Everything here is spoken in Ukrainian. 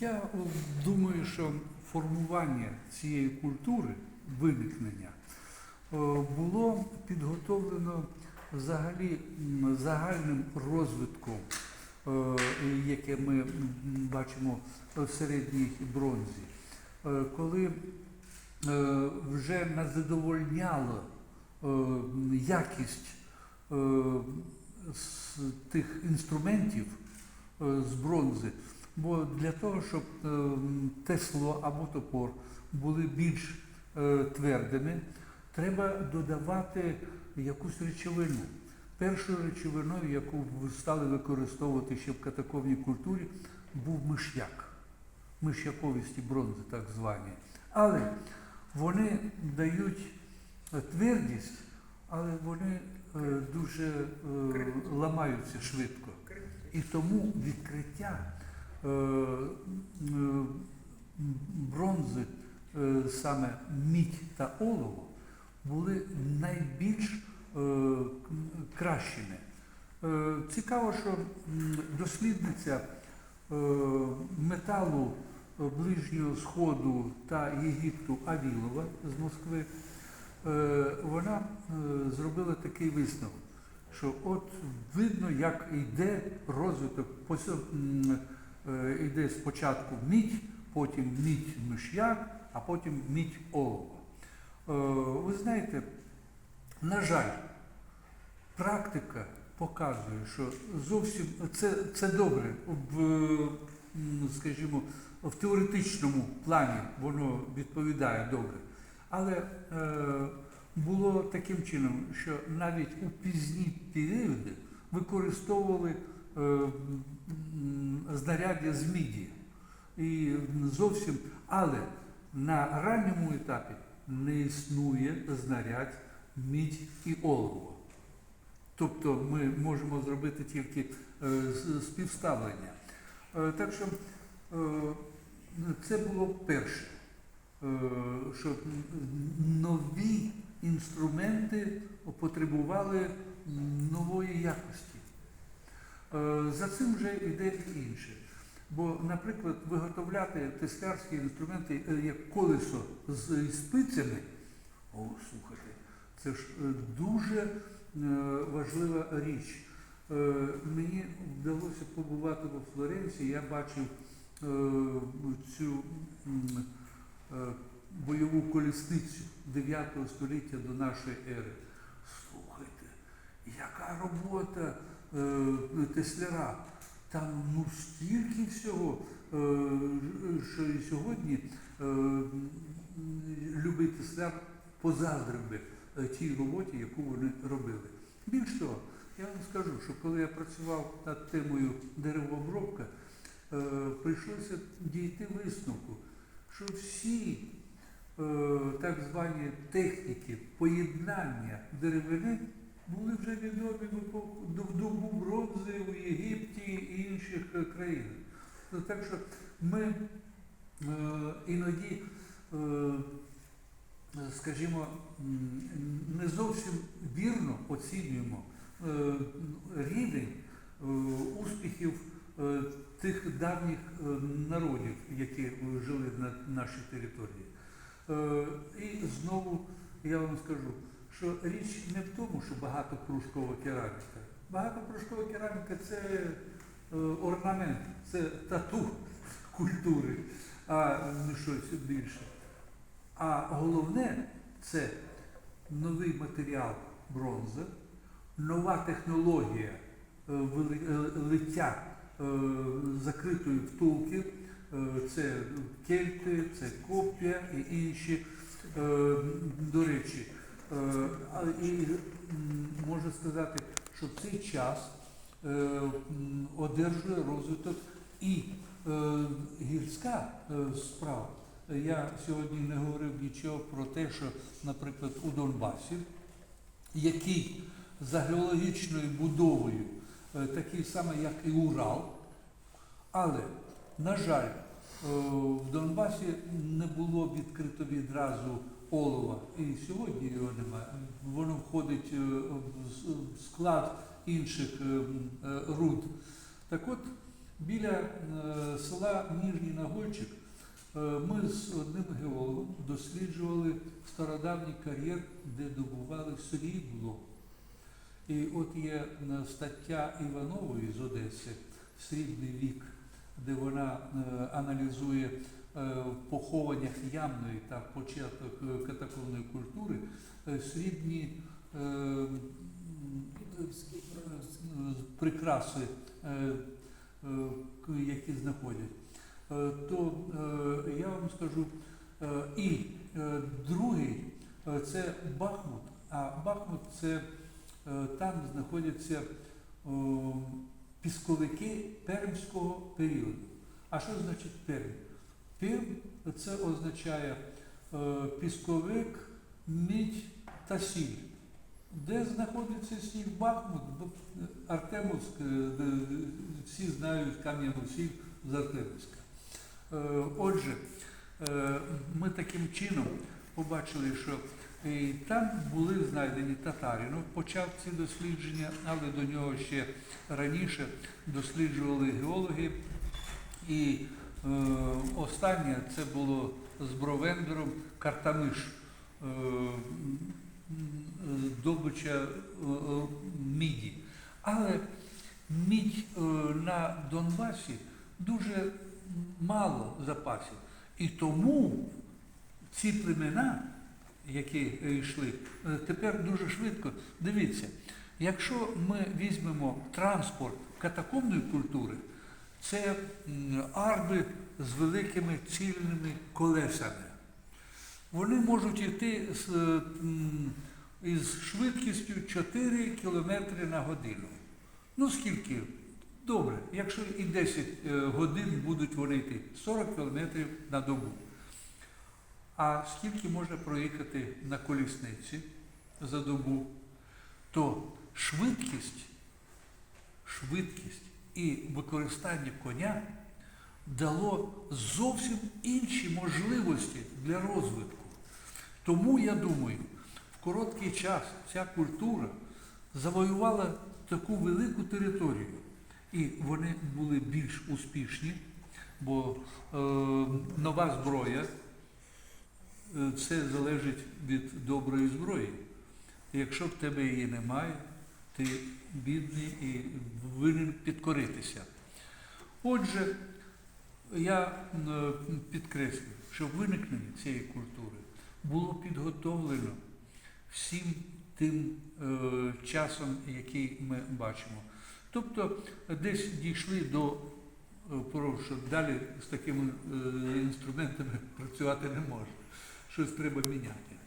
Я е, думаю, що формування цієї культури, виникнення, е, було підготовлено взагалі загальним розвитком, е, яке ми бачимо в середній бронзі. Коли вже не задовольняло якість тих інструментів з бронзи. Бо для того, щоб е, тесло або топор були більш е, твердими, треба додавати якусь речовину. Першою речовиною, яку стали використовувати ще в катакомній культурі, був миш'як. Миш'яковісті бронзи, так звані. Але вони дають е, твердість, але вони дуже ламаються швидко. І тому відкриття бронзи, е, саме мідь та олово, були найбільш е, кращими. Е, Цікаво, що дослідниця е, металу е, Ближнього Сходу та Єгипту Авілова з Москви, е, вона е, зробила такий висновок, що от видно, як йде розвиток, е, йде спочатку мідь, потім мідь миш'як, а потім мідь олово. Е, Ви знаєте, на жаль, практика показує, що зовсім це, це добре в, скажімо, в теоретичному плані воно відповідає добре. Але е, було таким чином, що навіть у пізні періоди використовували знаряддя з міді. І зовсім, але на ранньому етапі не існує знарядь мідь і олово. Тобто ми можемо зробити тільки е, співставлення. Е, Так що е, це було перше, е, що нові інструменти потребували нової якості. Е, За цим вже йде і інше. Бо, наприклад, виготовляти теслярські інструменти, е, як колесо з спицями, о, слухайте, це ж е, дуже важлива річ. Мені вдалося побувати во Флоренції, я бачив цю бойову колісницю 9 століття до нашої ери. Слухайте, яка робота тесляра. Там ну стільки всього, е, що і сьогодні е, любий тесляр позаздрив би е, тій роботі, яку вони робили. Більш того, я вам скажу, що коли я працював над темою деревообробка, е, прийшлося дійти висновку, що всі е, так звані техніки поєднання деревини були вже відомі в добу бронзи у Єгипті і інших е, країнах. Ну, Так що ми е, іноді, е, скажімо, не зовсім вірно оцінюємо рівень успіхів тих давніх народів, які жили на нашій території. І знову я вам скажу, що річ не в тому, що багатопрушкова кераміка. Багатопрушкова кераміка це е, орнамент, це тату культури, а не щось більше. А головне це новий матеріал бронзи, нова технологія е, е, лиття закритої втулки, це кельти, це копія і інші. До речі, і м, можу сказати, що цей час е, одержує розвиток і е, гірська е, справа. Я сьогодні не говорив нічого про те, що, наприклад, у Донбасі, який за геологічною будовою е, такий самий, як і Урал, але, на жаль, е, в Донбасі не було відкрито відразу олова, і сьогодні його немає. Воно входить е, в склад інших е, е, руд. Так от, Біля села Ніжній Нагойчик е, ми з одним геологом досліджували стародавній кар'єр, де добували срібло. І от є стаття Іванової з Одеси Срібний вік, де вона аналізує в похованнях ямної та початок е, катакомної культури е, срібні е, е, прикраси, е, е, які знаходять. Е, То е, я вам скажу, е, і е, другий е, це Бахмут, а Бахмут це е, там знаходяться пісковики пермського періоду. А що значить Перм? Перм це означає е, пісковик, мідь та сіль. Де знаходиться сіль Бахмут? Бо Артемовськ, е, всі знають Кам'яну сіль з Артемовська. Е, Отже, е, ми таким чином побачили, що і там були знайдені Татаринов, почав ці дослідження, але до нього ще раніше досліджували геологи. І е, останнє це було з Бровендером Картамиш, е, добича е, е, міді. Але мідь е, на Донбасі дуже мало запасів. І тому ці племена, які е, йшли, е, тепер дуже швидко. Дивіться, якщо ми візьмемо транспорт катакомної культури, це арби з великими цільними колесами. Вони можуть йти з, е, із швидкістю 4 км на годину. Ну скільки? Добре, якщо і 10 е, годин будуть вони йти 40 км на добу. А скільки може проїхати на колісниці за добу, то швидкість, швидкість і використання коня дало зовсім інші можливості для розвитку. Тому я думаю, в короткий час ця культура завоювала таку велику територію. І вони були більш успішні, бо е, нова зброя е, це залежить від доброї зброї. Якщо в тебе її немає, ти бідний і винен підкоритися. Отже, я е, підкреслюю, що виникнення цієї культури було підготовлено всім тим е, часом, який ми бачимо. Тобто десь дійшли до е, що далі з такими інструментами працювати не можна. Щось треба міняти.